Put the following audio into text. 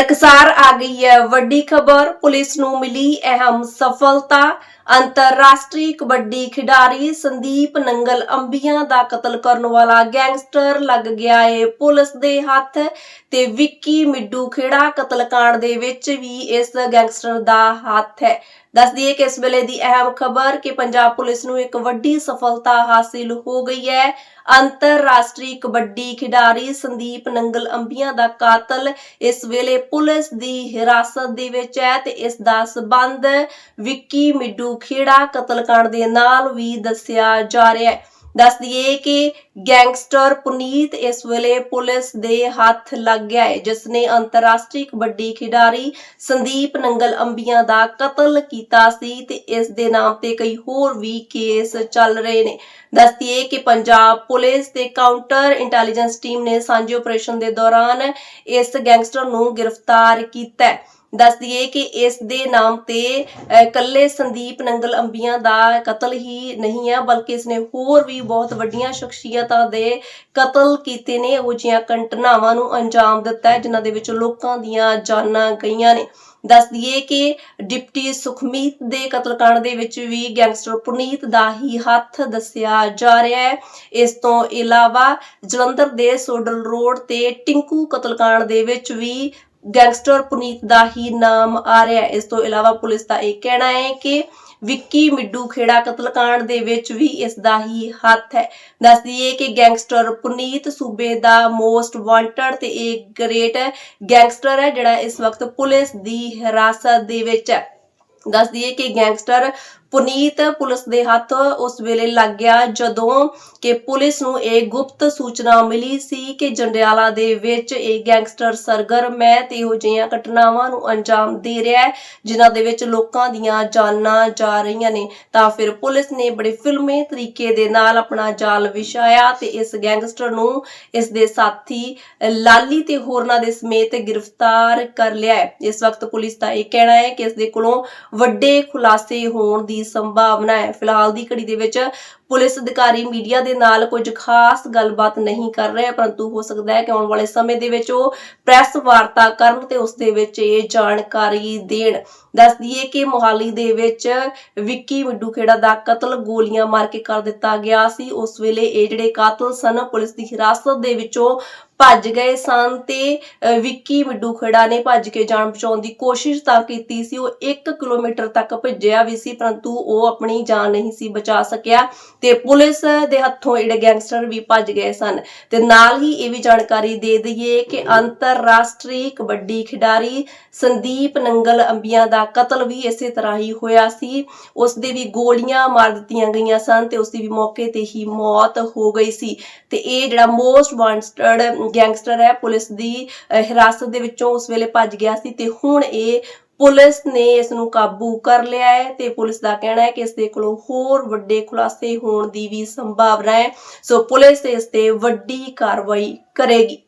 ਅਕਸਾਰ ਆ ਗਈ ਹੈ। ਵੱਡੀ ਖਬਰ, ਪੁਲਿਸ ਨੂੰ ਮਿਲੀ ਅਹਿਮ ਸਫਲਤਾ। ਅੰਤਰਰਾਸ਼ਟਰੀ ਕਬੱਡੀ ਖਿਡਾਰੀ ਸੰਦੀਪ ਨੰਗਲ ਅੰਬੀਆਂ ਦਾ ਕਤਲ ਕਰਨ ਵਾਲਾ ਗੈਂਗਸਟਰ ਲੱਗ ਗਿਆ ਏ। ਪੁਲਿਸ ਦੇ ਹੱਥ ਤੇ ਵਿੱਕੀ ਮਿੱਡੂ ਖੇੜਾ ਕਤਲकांड ਦੇ ਵਿੱਚ ਵੀ ਇਸ ਗੈਂਗਸਟਰ ਦਾ ਹੱਥ ਹੈ। ਦੱਸ ਦਈਏ ਕਿ ਇਸ ਵੇਲੇ ਦੀ ਅਹਿਮ ਖਬਰ ਕਿ ਪੰਜਾਬ ਪੁਲਿਸ ਨੂੰ ਇੱਕ ਵੱਡੀ ਸਫਲਤਾ ਹਾਸਿਲ ਹੋ ਗਈ ਹੈ। ਅੰਤਰਰਾਸ਼ਟਰੀ ਕਬੱਡੀ ਖਿਡਾਰੀ ਸੰਦੀਪ ਨੰਗਲ ਅੰਬੀਆਂ ਦਾ ਕਾਤਲ ਇਸ ਵੇਲੇ ਪੁਲਿਸ ਦੀ ਹਿਰਾਸਤ ਦੇ ਵਿੱਚ ਹੈ ਤੇ ਇਸ ਦਾ ਸਬੰਧ ਵਿੱਕੀ ਮਿੱਡੂ ਖੇੜਾ ਕਤਲकांड ਦੇ ਨਾਲ ਵੀ ਦੱਸਿਆ ਜਾ ਰਿਹਾ ਹੈ। ਦੱਸ ਦਈਏ ਕਿ ਗੈਂਗਸਟਰ ਪੁਨੀਤ ਇਸ ਵੇਲੇ ਪੁਲਿਸ ਦੇ ਹੱਥ ਲੱਗ ਗਿਆ ਹੈ, ਜਿਸ ਨੇ ਅੰਤਰਰਾਸ਼ਟਰੀ ਕਬੱਡੀ ਖਿਡਾਰੀ ਸੰਦੀਪ ਨੰਗਲ ਅੰਬੀਆਂ ਦਾ ਕਤਲ ਕੀਤਾ ਸੀ ਤੇ ਇਸ ਦੇ ਨਾਮ ਤੇ ਕਈ ਹੋਰ ਵੀ ਕੇਸ ਚੱਲ ਰਹੇ ਨੇ। ਦੱਸ ਦਈਏ ਕਿ ਪੰਜਾਬ ਪੁਲਿਸ ਤੇ ਕਾਊਂਟਰ ਇੰਟੈਲੀਜੈਂਸ ਟੀਮ ਨੇ ਸਾਂਝੇ ਆਪਰੇਸ਼ਨ ਦੇ ਦੌਰਾਨ ਇਸ ਗੈਂਗਸਟਰ ਨੂੰ ਗ੍ਰਿਫਤਾਰ ਕੀਤਾ ਹੈ। ਦੱਸ ਦਈਏ ਕਿ ਇਸ ਦੇ ਨਾਮ ਤੇ ਕੱਲੇ ਸੰਦੀਪ ਨੰਗਲ ਅੰਬੀਆਂ ਦਾ ਕਤਲ ਹੀ ਨਹੀਂ ਹੈ, ਬਲਕਿ ਇਸ ਨੇ ਹੋਰ ਵੀ ਬਹੁਤ ਵੱਡੀਆਂ ਸ਼ਖਸੀਅਤਾਂ ਦੇ ਕਤਲ ਕੀਤੇ ਨੇ। ਉਹ ਜੀਆਂ ਘਟਨਾਵਾਂ ਨੂੰ ਅੰਜਾਮ ਦਿੱਤਾ ਹੈ, ਜਿਨ੍ਹਾਂ ਦੇ ਵਿੱਚ ਲੋਕਾਂ ਦੀਆਂ ਜਾਨਾਂ ਗਈਆਂ ਨੇ। ਦੱਸ ਦਈਏ ਕਿ ਡਿਪਟੀ ਸੁਖਮੀਤ ਦੇ ਕਤਲकांड ਦੇ ਵਿੱਚ ਵੀ ਗੈਂਗਸਟਰ ਪੁਨੀਤ ਦਾ ਹੀ ਹੱਥ ਦੱਸਿਆ ਜਾ ਰਿਹਾ ਹੈ। ਇਸ ਤੋਂ ਇਲਾਵਾ ਜਲੰਧਰ ਦੇ ਸੋਡਲ ਰੋਡ ਤੇ ਟਿੰਕੂ ਕਤਲकांड ਦੇ ਵਿੱਚ ਵੀ ਗੈਂਗਸਟਰ ਪੁਨੀਤ ਦਾ ਹੀ ਨਾਮ ਆ ਰਿਹਾ ਹੈ। ਇਸ ਤੋਂ ਇਲਾਵਾ ਪੁਲਿਸ ਦਾ ਇਹ ਕਹਿਣਾ ਹੈ ਕਿ ਵਿੱਕੀ ਮਿੱਡੂ ਖੇੜਾ ਕਤਲकांड ਦੇ ਵਿੱਚ ਵੀ ਇਸ ਦਾ ਹੀ ਹੱਥ ਹੈ। ਦੱਸ ਦਈਏ ਕਿ ਗੈਂਗਸਟਰ ਪੁਨੀਤ ਸੂਬੇ ਦਾ ਮੋਸਟ ਵਾਂਟਡ ਤੇ ਇੱਕ ਗ੍ਰੇਟ ਗੈਂਗਸਟਰ ਹੈ, ਜਿਹੜਾ ਇਸ ਵਕਤ ਪੁਲਿਸ ਦੀ ਹਿਰਾਸਤ ਦੇ ਵਿੱਚ ਹੈ। ਦੱਸ ਦਈਏ ਕਿ ਗੈਂਗਸਟਰ ਪੁਨੀਤ ਪੁਲਿਸ ਦੇ ਹੱਥ ਉਸ ਵੇਲੇ ਲੱਗ ਗਿਆ ਜਦੋਂ ਕਿ ਪੁਲਿਸ ਨੂੰ ਇਹ ਗੁਪਤ ਸੂਚਨਾ ਮਿਲੀ ਸੀ ਕਿ ਜੰਡਿਆਲਾ ਦੇ ਵਿੱਚ ਇਹ ਗੈਂਗਸਟਰ ਸਰਗਰਮ ਹੈ ਤੇ ਇਹੋ ਜਿਹੀਆਂ ਘਟਨਾਵਾਂ ਨੂੰ ਅੰਜਾਮ ਦੇ ਰਿਹਾ ਹੈ, ਜਿਨ੍ਹਾਂ ਦੇ ਵਿੱਚ ਲੋਕਾਂ ਦੀਆਂ ਜਾਨਾਂ ਜਾ ਰਹੀਆਂ ਨੇ। ਤਾਂ ਫਿਰ ਪੁਲਿਸ ਨੇ ਬੜੇ ਫਿਲਮੇ ਤਰੀਕੇ ਦੇ ਨਾਲ ਆਪਣਾ ਜਾਲ ਵਿਛਾਇਆ ਤੇ ਇਸ ਗੈਂਗਸਟਰ ਨੂੰ ਇਸ ਦੇ ਸਾਥੀ ਲਾਲੀ ਤੇ ਹੋਰਨਾਂ ਦੇ ਸਮੇਤ ਗ੍ਰਿਫਤਾਰ ਕਰ ਲਿਆ ਹੈ। ਇਸ ਵਕਤ ਪੁਲਿਸ ਦਾ ਇਹ ਕਹਿਣਾ ਹੈ ਕਿ ਇਸ ਦੇ ਕੋਲੋਂ ਵੱਡੇ ਖੁਲਾਸੇ ਹੋਣ ਦੀ ਸੰਭਾਵਨਾ ਹੈ। ਫਿਲਹਾਲ ਦੀ ਘੜੀ ਦੇ ਵਿੱਚ ਪੁਲਿਸ ਅਧਿਕਾਰੀ ਮੀਡੀਆ ਦੇ ਨਾਲ ਕੁਝ ਖਾਸ ਗੱਲਬਾਤ ਨਹੀਂ ਕਰ ਰਹੇ, ਪਰੰਤੂ ਹੋ ਸਕਦਾ ਹੈ ਕਿ ਆਉਣ ਵਾਲੇ ਸਮੇਂ ਦੇ ਵਿੱਚ ਉਹ ਪ੍ਰੈਸ ਵਾਰਤਾ ਕਰਨ ਤੇ ਉਸ ਦੇ ਵਿੱਚ ਇਹ ਜਾਣਕਾਰੀ ਦੇਣ। ਦੱਸ ਦਈਏ ਕਿ ਮੋਹਾਲੀ ਦੇ ਵਿੱਚ ਵਿੱਕੀ ਮਿੱਡੂ ਖੇੜਾ ਦਾ ਕਤਲ ਗੋਲੀਆਂ ਮਾਰ ਕੇ ਕਰ ਦਿੱਤਾ ਗਿਆ ਸੀ। ਉਸ ਵੇਲੇ ਇਹ ਜਿਹੜੇ ਕਾਤਲ ਸਨ, ਪੁਲਿਸ ਦੀ ਹਿਰਾਸਤ ਦੇ ਵਿੱਚੋਂ ਭੱਜ ਗਏ ਸਨ ਤੇ ਵਿੱਕੀ ਮਿੱਡੂ ਖੇੜਾ ਨੇ ਭੱਜ ਕੇ ਜਾਨ ਬਚਾਉਣ ਦੀ ਕੋਸ਼ਿਸ਼ ਤਾਂ ਕੀਤੀ ਸੀ। ਉਹ 1 ਕਿਲੋਮੀਟਰ ਤੱਕ ਭੱਜਿਆ ਵੀ ਸੀ, ਪਰੰਤੂ ਉਹ ਆਪਣੀ ਜਾਨ ਨਹੀਂ ਸੀ ਬਚਾ ਸਕਿਆ ਤੇ ਪੁਲਿਸ ਦੇ ਹੱਥੋਂ ਜਿਹੜੇ ਗੈਂਗਸਟਰ ਵੀ ਭੱਜ ਗਏ ਸਨ। ਤੇ ਨਾਲ ਹੀ ਇਹ ਵੀ ਜਾਣਕਾਰੀ ਦੇ ਦਈਏ ਕਿ ਅੰਤਰਰਾਸ਼ਟਰੀ ਕਬੱਡੀ ਖਿਡਾਰੀ ਸੰਦੀਪ ਨੰਗਲ ਅੰਬੀਆਂ ਦਾ ਕਤਲ ਵੀ ਇਸੇ ਤਰ੍ਹਾਂ ਹੀ ਹੋਇਆ ਸੀ। ਉਸ ਦੇ ਵੀ ਗੋਲੀਆਂ ਮਾਰ ਦਿੱਤੀਆਂ ਗਈਆਂ ਸਨ ਤੇ ਉਸ ਦੀ ਵੀ ਮੌਕੇ ਤੇ ਹੀ ਮੌਤ ਹੋ ਗਈ ਸੀ। ਤੇ ਇਹ ਜਿਹੜਾ ਮੋਸਟ ਵਾਂਟਡ ਗੈਂਗਸਟਰ ਹੈ, ਪੁਲਿਸ ਦੀ ਹਿਰਾਸਤ ਦੇ ਵਿੱਚੋਂ ਉਸ ਵੇਲੇ ਭੱਜ ਗਿਆ ਸੀ ਤੇ ਹੁਣ ਇਹ ਪੁਲਿਸ ਨੇ ਇਸ ਨੂੰ ਕਾਬੂ ਕਰ ਲਿਆ ਹੈ ਤੇ ਪੁਲਿਸ ਦਾ ਕਹਿਣਾ ਹੈ ਕਿ ਇਸ ਦੇ ਕੋਲੋਂ ਹੋਰ ਵੱਡੇ ਖੁਲਾਸੇ ਹੋਣ ਦੀ ਵੀ ਸੰਭਾਵਨਾ ਹੈ। ਸੋ ਪੁਲਿਸ ਇਸ ਤੇ ਵੱਡੀ ਕਾਰਵਾਈ ਕਰੇਗੀ।